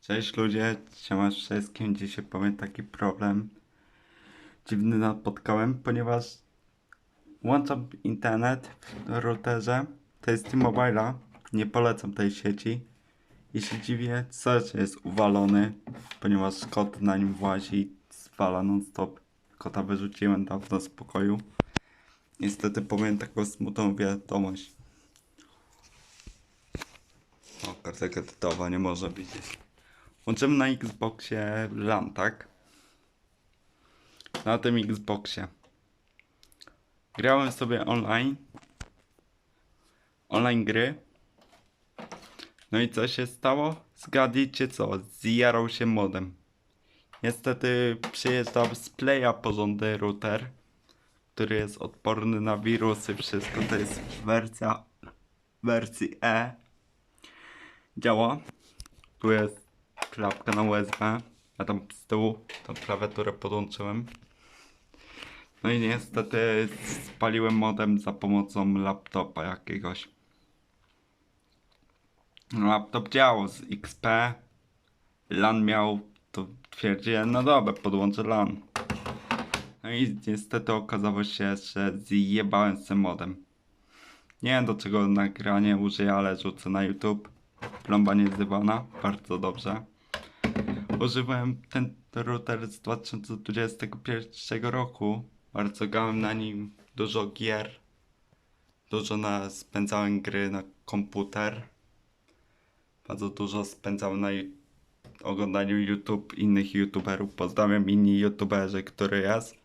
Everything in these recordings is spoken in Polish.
Cześć ludzie, siema wszystkim. Dzisiaj powiem taki problem dziwny napotkałem, ponieważ włączam internet w routerze, to jest T-Mobile'a, nie polecam tej sieci i się dziwię, że jest uwalony, ponieważ kot na nim włazi zwala non stop. Kota wyrzuciłem dawno z pokoju. Niestety powiem taką smutną wiadomość. O, karta kredytowa nie może widzieć. Łączymy na Xboxie LAN, tak? Na tym Xboxie. Grałem sobie online. Online gry. No i co się stało? Zgadnijcie co? Zjarał się modem. Niestety przyjeżdżał z Playa porządny router, który jest odporny na wirusy. Wszystko to jest wersja wersji E działa. Tu jest klapka na USB. A tam z tyłu tą klawiaturę podłączyłem. No i niestety spaliłem modem za pomocą laptopa jakiegoś. Laptop działał z XP. LAN miał, to twierdziłem, no dobra, podłączę LAN. No i niestety okazało się, że zjebałem z modem. Nie wiem do czego nagranie użyję, ale rzucę na YouTube. Plomba niezywana, bardzo dobrze. Używałem ten router z 2021 roku. Bardzo grałem na nim dużo gier. Dużo na, spędzałem gry na komputer. Bardzo dużo spędzałem na oglądaniu YouTube innych YouTuberów. Pozdrawiam inni YouTuberzy, który jest.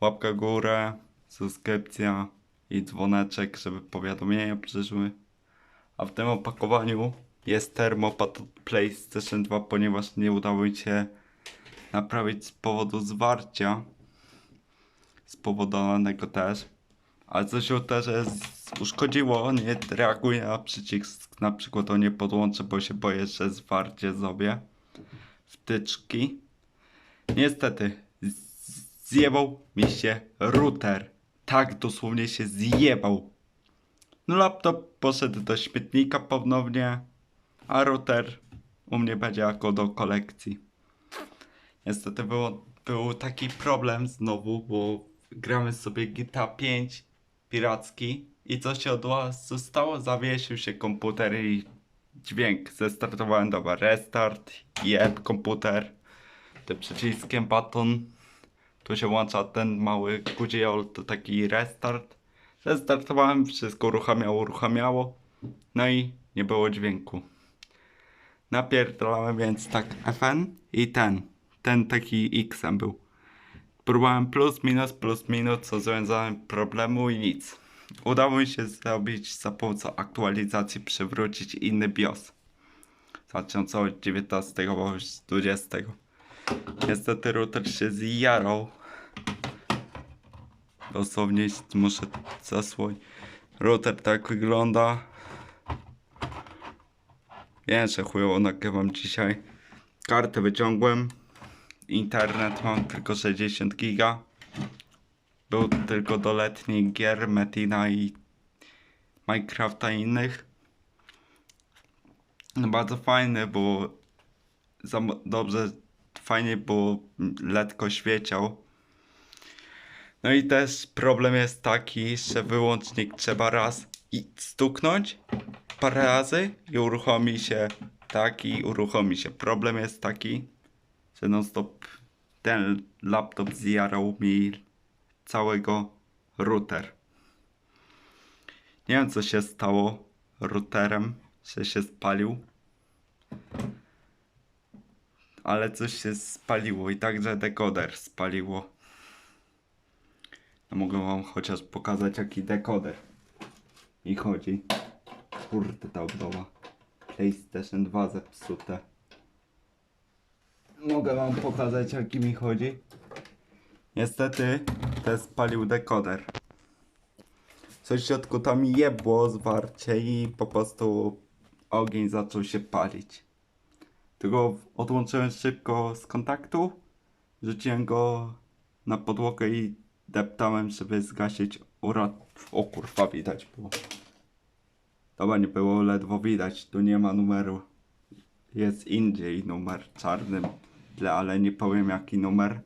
Łapka górę, subskrypcja i dzwoneczek, żeby powiadomienia przyszły. A w tym opakowaniu jest termopad od PlayStation 2, ponieważ nie udało mi się naprawić z powodu zwarcia. Spowodowanego też. Ale coś się też uszkodziło, nie reaguje na przycisk. Na przykład to nie podłączę, bo się boję, że zwarcie zrobię. Wtyczki. Niestety, zjebał mi się router. Tak dosłownie się zjebał. No laptop poszedł do śmietnika ponownie, a router u mnie będzie jako do kolekcji. Niestety było, był taki problem znowu, bo gramy sobie GTA 5 piracki i co się odła zostało? Zawiesił się komputer i dźwięk. Zestartowałem, dobra, restart, jeb komputer, tym przyciskiem baton. Tu się włącza ten mały guziol, to taki restart. Zestartowałem, wszystko uruchamiało, uruchamiało. No i nie było dźwięku. Napierdalałem więc tak FN i ten. Ten taki X-em był. Próbowałem plus, minus, plus, minus, rozwiązałem problemu i nic. Udało mi się zrobić za pomocą aktualizacji, przywrócić inny BIOS. Z 2019 bądź 2020. Niestety router się zjarał. Dosłownie muszę zasłonić. Router tak wygląda. Wiem, że chujowo nagrywam dzisiaj. Kartę wyciągłem. Internet mam tylko 60 giga. Był tylko do letnich gier Metina i Minecrafta i innych. No bardzo fajny, bo za dobrze, fajnie, bo letko świeciał. No i też problem jest taki, że wyłącznik trzeba raz i stuknąć parę razy i uruchomi się tak i uruchomi się. Problem jest taki, że non stop ten laptop zjarał mi całego router. Nie wiem co się stało routerem, że się spalił. Ale coś się spaliło i także dekoder spaliło. No mogę wam chociaż pokazać jaki dekoder i chodzi. Kurde ta obudowa. PlayStation 2 zepsute. Mogę wam pokazać jaki mi chodzi. Niestety też spalił dekoder. Coś w środku tam jebło zwarcie i po prostu ogień zaczął się palić. Tylko odłączyłem szybko z kontaktu, rzuciłem go na podłogę i deptałem, żeby zgasić urat... O kurwa, widać było. Dobra, nie było ledwo widać, tu nie ma numeru jest indziej numer czarny, ale nie powiem jaki numer,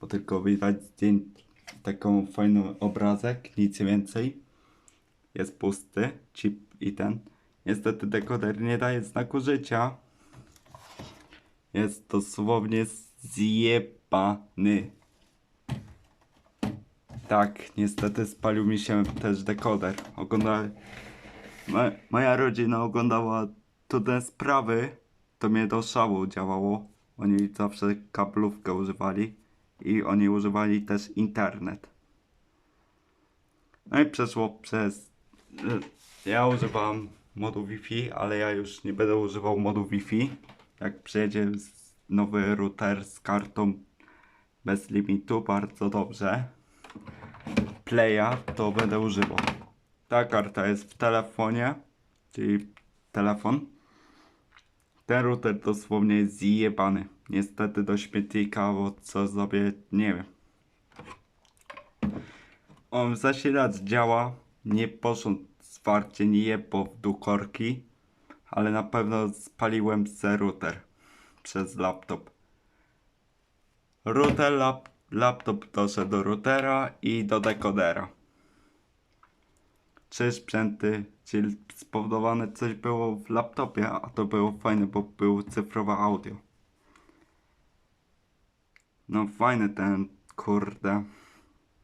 bo tylko widać zdjęcie, taką fajny obrazek, nic więcej. Jest pusty, chip i ten. Niestety dekoder nie daje znaku życia. Jest dosłownie zjebany. Tak, niestety spalił mi się też dekoder. Ogląda... Mo- moja rodzina oglądała te sprawy, to mnie do szału działało. Oni zawsze kablówkę używali i oni używali też internet. No i przeszło przez... y, Ja używam modu Wi-Fi, ale ja już nie będę używał modu Wi-Fi. Jak przyjedzie nowy router z kartą bez limitu, bardzo dobrze. Playa to będę używał. Ta karta jest w telefonie, czyli telefon. Ten router dosłownie jest zjebany. Niestety do śmietnika, bo co zrobię, nie wiem. On zasilacz działa, nie poszło zwarcie, nie jebło w dół korki, ale na pewno spaliłem se router przez laptop. Router, lap, laptop doszedł do routera i do dekodera. Trzy sprzęty, czyli spowodowane coś było w laptopie, a to było fajne, bo było cyfrowe audio. No fajny ten, kurde.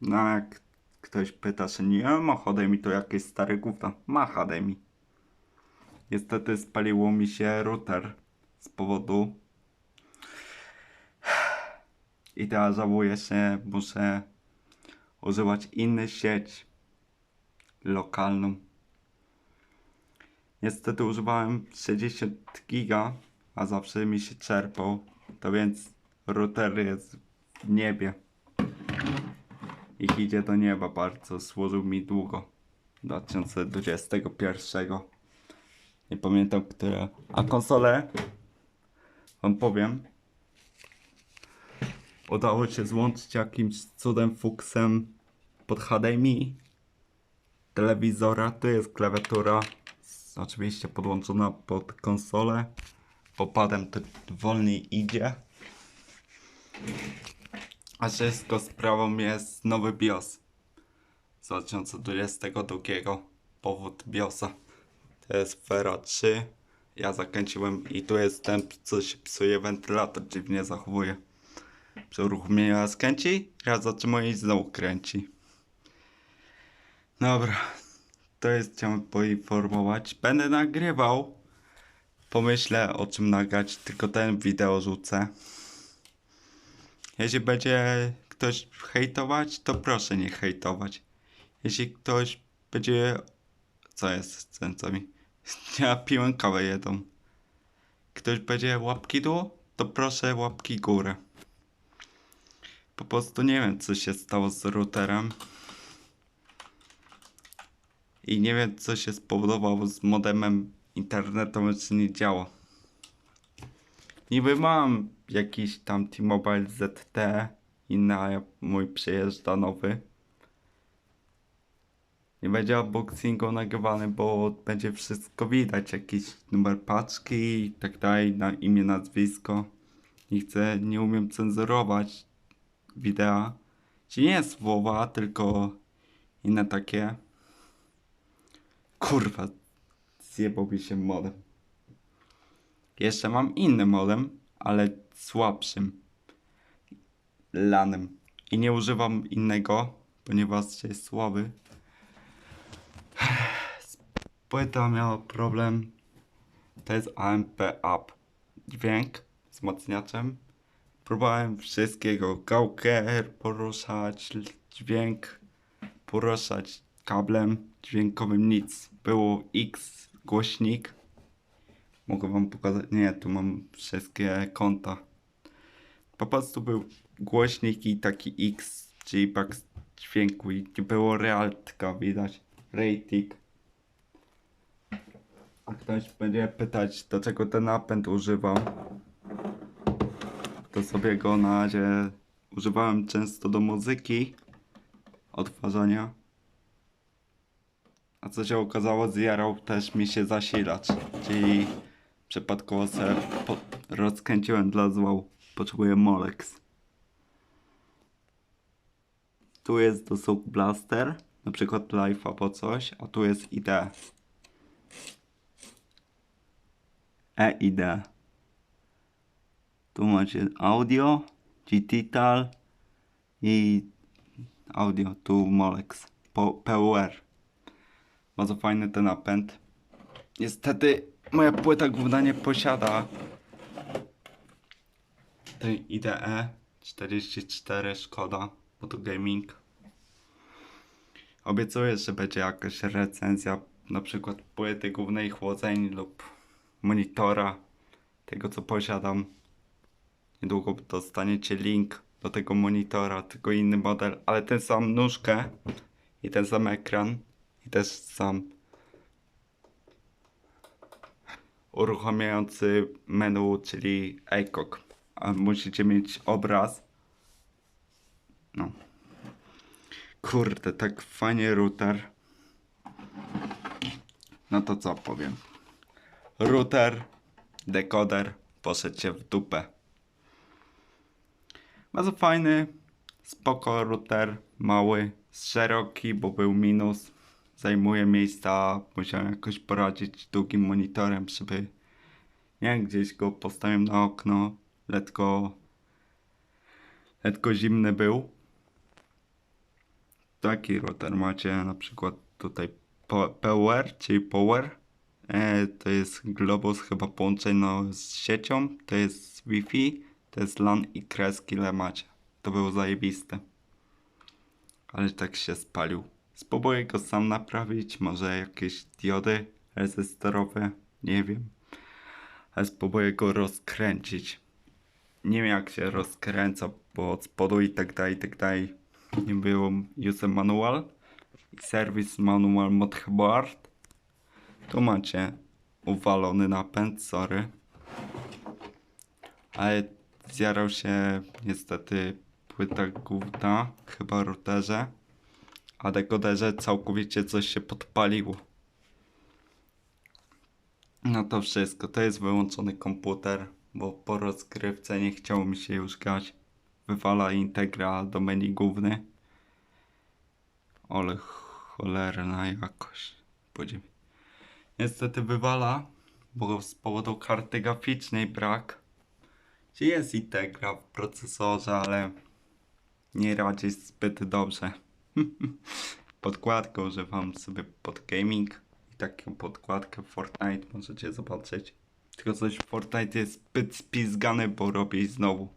No jak ktoś pyta się, nie ma HDMI, to jakieś stare gówno. Ma HDMI. Niestety spaliło mi się router z powodu i teraz żałuję się, muszę używać innej sieć lokalną. Niestety używałem 60 giga, a zawsze mi się czerpał, to więc router jest w niebie. Ich idzie do nieba bardzo, służył mi długo. 2021. Nie pamiętam, które. A konsolę, wam powiem, udało się złączyć jakimś cudem fuksem pod HDMI telewizora. Tu jest klawiatura, oczywiście podłączona pod konsolę. Popadem to wolniej idzie. A wszystko sprawą jest nowy BIOS z 2022. Powód BIOSa to jest Fera 3. Ja zakręciłem i tu jest ten, co się psuje wentylator, dziwnie zachowuje. Przy uruchomieniu raz kręci, raz zatrzymuje i znowu kręci. Dobra, to jest chciałem poinformować. Będę nagrywał. Pomyślę o czym nagrać, tylko ten wideo rzucę. Jeśli będzie ktoś hejtować, to proszę nie hejtować. Jeśli ktoś będzie... Co jest z cencami? Ja piłem kawę jedą. Ktoś będzie łapki dół, to proszę łapki górę. Po prostu nie wiem, co się stało z routerem. I nie wiem, co się spowodowało z modemem internetowym, czy nie działa. Niby mam jakiś tam T-Mobile ZT, inny, a mój przyjeżdża nowy. Nie będzie unboxingu nagrywany, bo będzie wszystko widać, jakiś numer paczki i tak dalej, na imię, nazwisko. Nie chcę, nie umiem cenzurować wideo. Czy nie słowa, tylko inne takie. Kurwa, zjebał się modem. Jeszcze mam inny modem, ale słabszym. Lanem. I nie używam innego, ponieważ jest słaby. Płyta miała problem. To jest AMP Up. Dźwięk wzmacniaczem. Próbowałem wszystkiego. Gałkę poruszać, dźwięk poruszać kablem dźwiękowym nic. Było X głośnik. Mogę wam pokazać. Nie, tu mam wszystkie konta. Po prostu był głośnik i taki X, czyli pak dźwięku i było realtka widać. Rating. A ktoś będzie pytać, do czego ten napęd używał. To sobie go na razie używałem często do muzyki, odtwarzania. A co się okazało, zjarał też mi się zasilacz, czyli Przypadkowo po- rozkręciłem dla złą. Potrzebuję Molex. Tu jest do Souk Blaster, na przykład Live albo coś, a tu jest ID. EID. Tu macie audio, digital i audio, tu Molex, po- PUR. Bardzo fajny ten napęd. Niestety moja płyta główna nie posiada tej IDE 44 szkoda, bo to gaming. Obiecuję, że będzie jakaś recenzja, na przykład płyty głównej chłodzeń lub monitora tego co posiadam. Niedługo dostaniecie link do tego monitora, tylko inny model, ale ten sam nóżkę i ten sam ekran i też sam uruchamiający menu, czyli ACOG. Musicie mieć obraz. No. Kurde, tak fajnie router. No to co powiem. Router, dekoder, poszedł w dupę. Bardzo fajny, spoko router, mały, szeroki, bo był minus. Zajmuje miejsca, musiałem jakoś poradzić długim monitorem, żeby nie gdzieś go postawiłem na okno, letko, letko zimny był. Taki router macie na przykład tutaj po- Power, czyli Power. E, to jest globus chyba połączony z siecią, to jest Wi-Fi, to jest LAN i kreski, ile macie. To było zajebiste. Ale tak się spalił. Spróbuję go sam naprawić, może jakieś diody rezystorowe, nie wiem. Ale spróbuję go rozkręcić. Nie wiem jak się rozkręca, bo od spodu i tak dalej, i tak dalej. Nie było user manual service manual motherboard. Tu macie uwalony napęd, sorry. Ale zjarał się niestety płyta główna, chyba routerze. A dekoderze całkowicie coś się podpaliło. No to wszystko. To jest wyłączony komputer, bo po rozgrywce nie chciało mi się już grać. Wywala integra do menu główny. Ale cholerna jakość. Podziemie. Niestety wywala, bo z powodu karty graficznej brak. Gdzie jest integra w procesorze, ale nie radzi zbyt dobrze. Podkładkę używam sobie pod gaming i taką podkładkę Fortnite możecie zobaczyć. Tylko coś Fortnite jest zbyt spizgany, bo robię znowu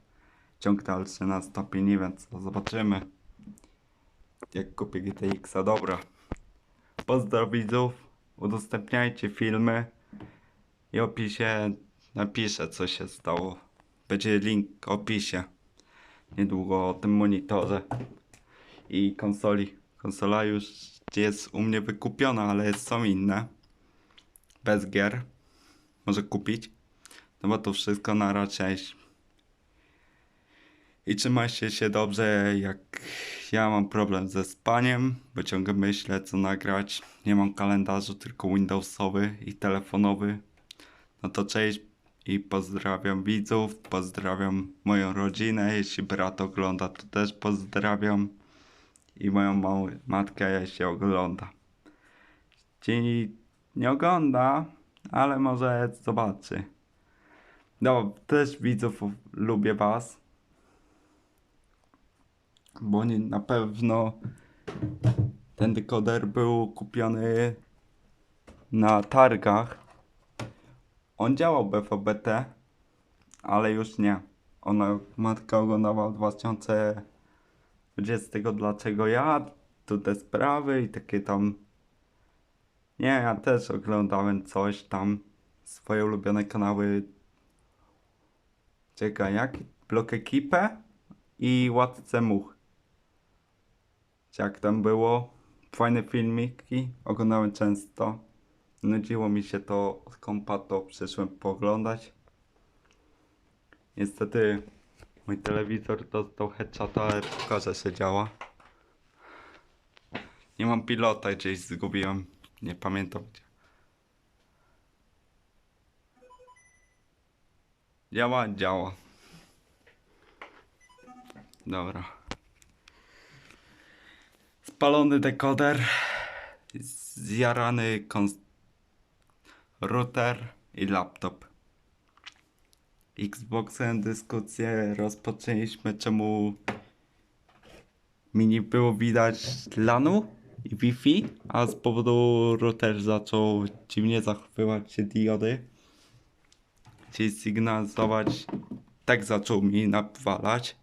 ciąg dalszy na stopie, nie wiem co, zobaczymy. Jak kupię GTX-a, dobra. Pozdro widzów, udostępniajcie filmy i opisie napiszę co się stało. Będzie link w opisie. Niedługo o tym monitorze i konsoli. Konsola już jest u mnie wykupiona, ale są inne. Bez gier. Może kupić. No bo to wszystko na raczej. I trzymajcie się dobrze, jak ja mam problem ze spaniem, bo ciągle myślę co nagrać. Nie mam kalendarzu, tylko Windowsowy i telefonowy. No to cześć i pozdrawiam widzów, pozdrawiam moją rodzinę, jeśli brat ogląda to też pozdrawiam i moją małą matkę jeśli ogląda. Ci nie ogląda, ale może zobaczy. No, też widzów lubię was. Bo nie, na pewno ten dekoder był kupiony na targach. On działał BVBT, ale już nie. Ona, matka oglądała w 2020 dlaczego ja, tu te sprawy i takie tam. Nie, ja też oglądałem coś tam, swoje ulubione kanały. Czekaj, jak? Blok Ekipę i Władcę Much. Jak tam było? Fajne filmiki, oglądałem często. Nudziło mi się to od kompa, to przyszłem pooglądać. Niestety mój telewizor dostał headshota, ale pokaże się działa. Nie mam pilota, gdzieś zgubiłem. Nie pamiętam gdzie. Działa, działa. Dobra. Spalony dekoder. Zjarany router i laptop. Xboxem dyskusję rozpoczęliśmy, czemu mi nie było widać LANu i Wi-Fi, a z powodu router zaczął dziwnie zachowywać się diody. Czyli sygnalizować, tak zaczął mi nawalać.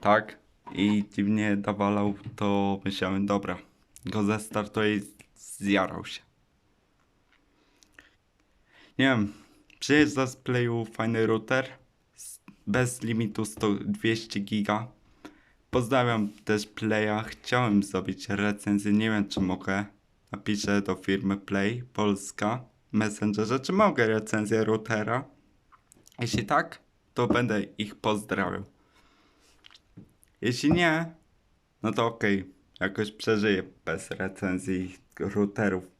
Tak. I dziwnie nawalał, to myślałem, dobra, go zestartuję i zjarał się. Nie wiem, przyjeżdża z Playu fajny router bez limitu 100, 200 giga. Pozdrawiam też Playa. Chciałem zrobić recenzję, nie wiem czy mogę. Napiszę do firmy Play Polska Messengerze, czy mogę recenzję routera. Jeśli tak, to będę ich pozdrawiał. Jeśli nie, no to okej, jakoś przeżyję bez recenzji routerów.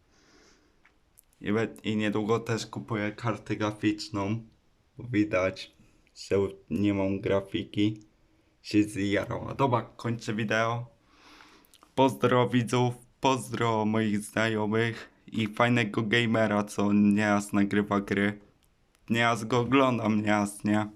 I, I niedługo też kupuję kartę graficzną. Widać, że nie mam grafiki. Się zjarała. Dobra, kończę wideo. Pozdro widzów, pozdro moich znajomych i fajnego gamera, co nieraz nagrywa gry. Nieraz go oglądam, nieraz nie.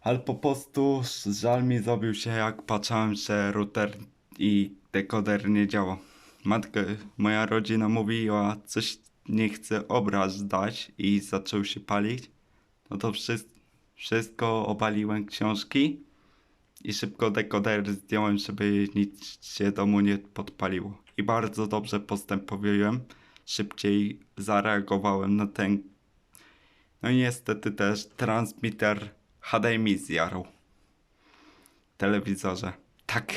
Ale po prostu żal mi zrobił się jak patrzyłem, że router i dekoder nie działa. Matka, moja rodzina mówiła, coś nie chce obraz dać i zaczął się palić. No to wszystko, wszystko obaliłem książki i szybko dekoder zdjąłem, żeby nic się domu nie podpaliło. I bardzo dobrze postępowałem. Szybciej zareagowałem na ten. No i niestety też transmitter HDMI zjarał. W telewizorze. Tak,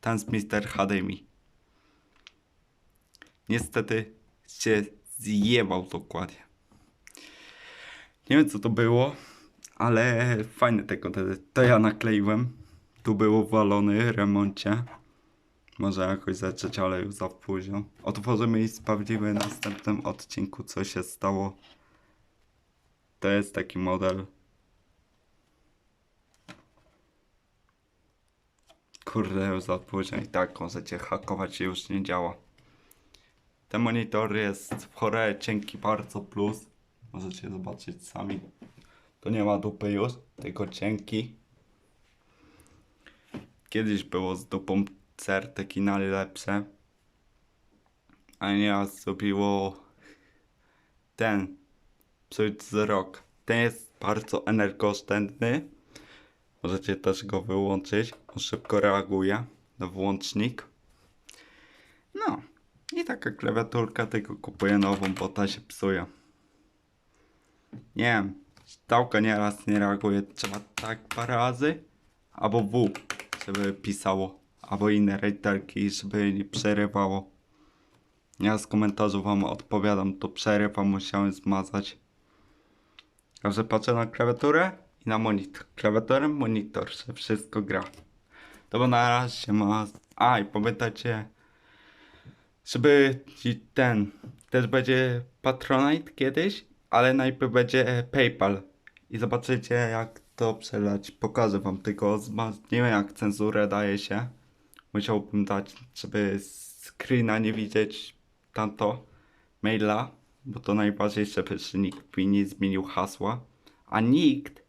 transmitter HDMI. Niestety się zjebał dokładnie. Nie wiem co to było, ale fajne tego to ja nakleiłem. Tu było walony remoncie. Może jakoś zacząć, ale już za późno. Otworzymy i sprawdzimy w następnym odcinku co się stało. To jest taki model. Kurde, już za późno i tak możecie hakować i już nie działa. Ten monitor jest w chore cienki bardzo plus. Możecie zobaczyć sami. To nie ma dupy już, tylko cienki. Kiedyś było z dupą certeki najlepsze. A nieraz zrobiło ten psuć wzrok. Ten jest bardzo energooszczędny. Możecie też go wyłączyć. On szybko reaguje na włącznik. No. I taka klawiaturka, tylko kupuję nową, bo ta się psuje. Nie wiem, stałka nieraz nie reaguje, trzeba tak parę razy, albo W, żeby pisało, albo inne rejterki, żeby nie przerywało. Ja z komentarzy wam odpowiadam, to przerywa, musiałem zmazać. Także patrzę na klawiaturę i na monitor. Klawiaturę, monitor, że wszystko gra. To bo na razie ma... A, i pamiętajcie, żeby ten też będzie Patronite kiedyś, ale najpierw będzie PayPal i zobaczycie jak to przelać. Pokażę wam tylko, nie wiem jak cenzurę daje się. Musiałbym dać, żeby screena nie widzieć tamto maila, bo to najważniejsze, że nikt mi nie zmienił hasła, a nikt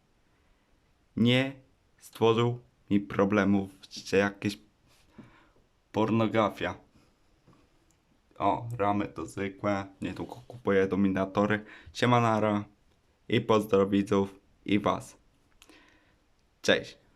nie stworzył mi problemów, że jakieś pornografia. O, ramy to zwykłe. Niedługo kupuję dominatory. Siemanara. I pozdro widzów. I was. Cześć.